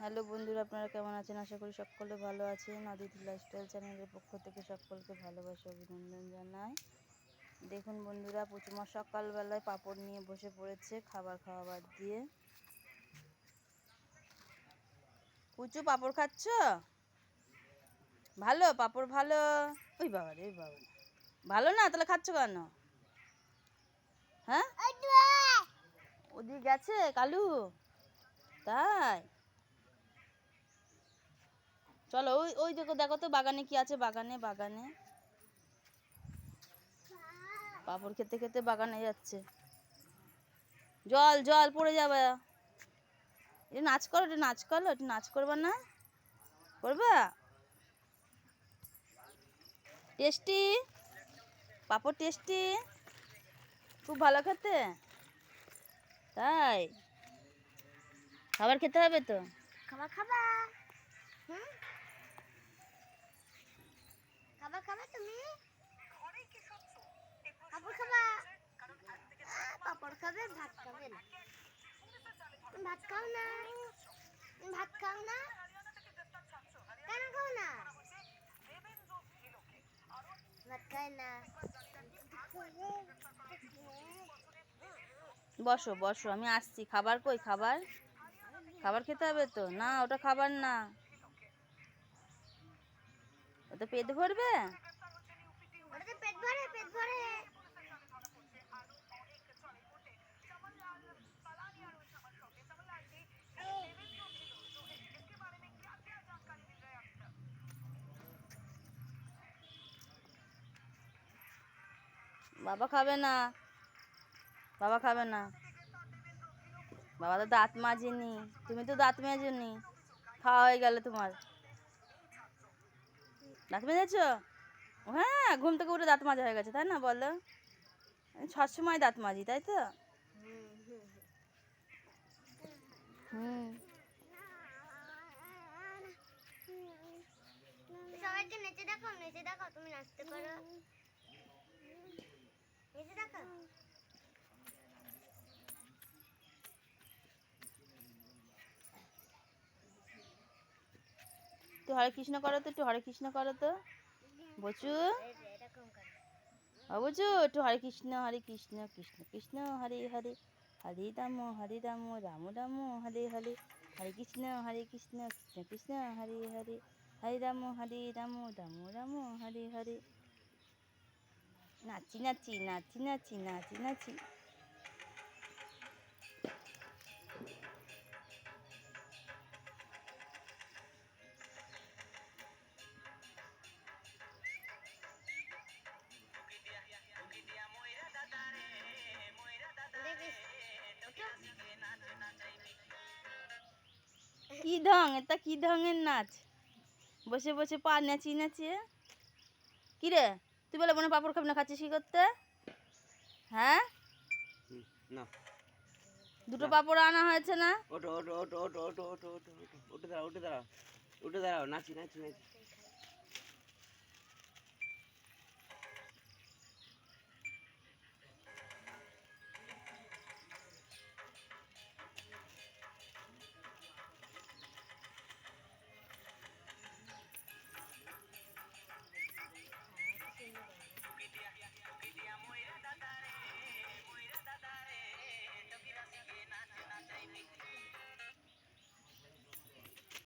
Hello বন্ধুরা, আপনারা কেমন আছেন? আশা করি সকলে ভালো আছেন। আদিতি লাইফস্টাইল চ্যানেলের পক্ষ থেকে সকলকে ভালোবাসা অভিনন্দন জানাই। দেখুন বন্ধুরা প্রচুমা সকালবেলায় পাপড় নিয়ে বসে পড়েছে খাবার খাওয়াবার দিয়ে। কুচু, পাপড় খাচ্ছ? ভালো, পাপড় ভালো। ওই বাবা রে, ওই বাবা ভালো না? তাহলে খাচ্ছ কেন? হ্যাঁ? ওদিকে গেছে কালু তাই চলো, ওই ওই দেখো দেখো তো বাগানে কি আছে, বাগানে বাগানে। পাপড় খেতে খেতে বাগানে যাচ্ছে। জল জল, পড়ে যাবে। এটা নাচ করো, এটা নাচ করো, এটা নাচ করবে না? করবে? টেস্টি? পাপড় টেস্টি? খুব ভালো খেতে? তাই? খাবার খেতে হবে তো? খাবার খাবা। হুম? খাবার খাবা তুমি? পাপড় খাবা? পাপড় খাবে ভাত খাবে না। ভাত খাও না? ভাত খাও না? কেন খাও না? ভাত খায় না। বসো বসো আমি আসছি। খাবার কই? খাবার? খাবার খেতে হবে তো? না ওটা খাবার না। ওটা পেট ভরবে? বাবা খাবে না। বাবা খাবে না। বাবা তো দাঁত মাজেনি। তুমি তো দাঁত মেজেনি। খাওয়া হয়ে গেল তোমার। দাঁত মেজেছো হ্যাঁ ঘুম থেকে উঠে দাঁত মাজা হয়ে গেছে, তাই না বলো? আমি সবসময় দাঁত মাজি, তাই তো? হুম সবাইকে নেচে দেখো নেচে দেখো তুমি নাচতে পারো নেচে দেখো একটু হরে কৃষ্ণ করো তো, একটু হরে কৃষ্ণ করো তো। বচু। বচু, একটু হরে কৃষ্ণ হরে কৃষ্ণ কৃষ্ণ কৃষ্ণ, হরে হরে। হরে রাম হরে রাম রাম রাম, হরে হরে। হরে কৃষ্ণ হরে কৃষ্ণ কৃষ্ণ কৃষ্ণ, হরে হরে। হরে রাম হরে রাম রাম রাম, হরে হরে। নাচি নাচি নাচি নাচি নাচি নাচি। কি ঢং এটা কি ঢঙের নাচ বসে বসে পা নাচি নাচি কি রে তুই বলে মনে পাপড় খাবি না খাচ্ছিস কি করতে হ্যাঁ না দুটো পাপড় আনা হয়েছে না ওটো ওটো ওটো ওটো ওটো ওটো ওটো ওটো উঠে দাঁড়াও উঠে দাঁড়াও উঠে দাঁড়াও নাচি নাচি নাচি